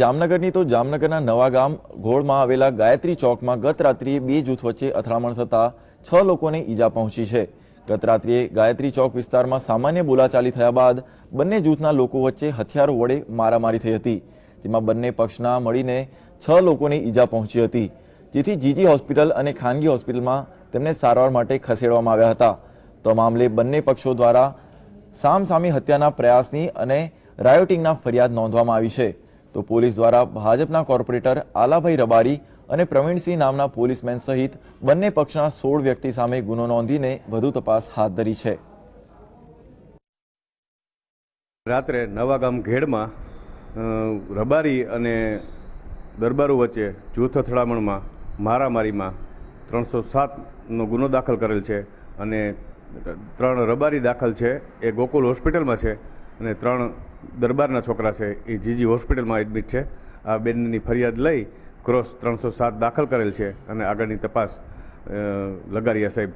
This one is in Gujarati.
જામનગરની તો જામનગરના નવા ગામ ઘોળમાં આવેલા ગાયત્રી ચોકમાં ગત રાત્રિએ બે જૂથ વચ્ચે અથડામણ થતાં છ લોકોને ઈજા પહોંચી છે. ગત રાત્રિએ ગાયત્રી ચોક વિસ્તારમાં સામાન્ય બોલાચાલી થયા બાદ બંને જૂથના લોકો વચ્ચે હથિયારો વડે મારામારી થઈ હતી, જેમાં બંને પક્ષના મળીને છ લોકોને ઈજા પહોંચી હતી, જેથી જીજી હોસ્પિટલ અને ખાનગી હોસ્પિટલમાં તેમને સારવાર માટે ખસેડવામાં આવ્યા હતા. તો મામલે બંને પક્ષો દ્વારા સામસામી હત્યાના પ્રયાસની અને રાયોટિંગના ફરિયાદ નોંધવામાં આવી છે. તો પોલીસ દ્વારા ભાજપના કોર્પોરેટર આલાભાઈ રબારી અને પ્રવીણસિંહ નામના પોલીસમેન સહિત બંને પક્ષના સોળ વ્યક્તિ સામે ગુનો નોંધીને વધુ તપાસ હાથ ધરી છે. રાત્રે નવાગામ ઘેડમાં રબારી અને દરબારો વચ્ચે જૂથ અથડામણમાં, મારામારીમાં ત્રણસો સાતનો ગુનો દાખલ કરેલ છે અને ત્રણ રબારી દાખલ છે. એ ગોકુલ હોસ્પિટલમાં છે અને ત્રણ દરબારના છોકરા છે, એ જીજી હોસ્પિટલમાં એડમિટ છે. આ બેનની ફરિયાદ લઈ ક્રોસ ત્રણસો સાત દાખલ કરેલ છે અને આગળની તપાસ લગારિયા સાહેબ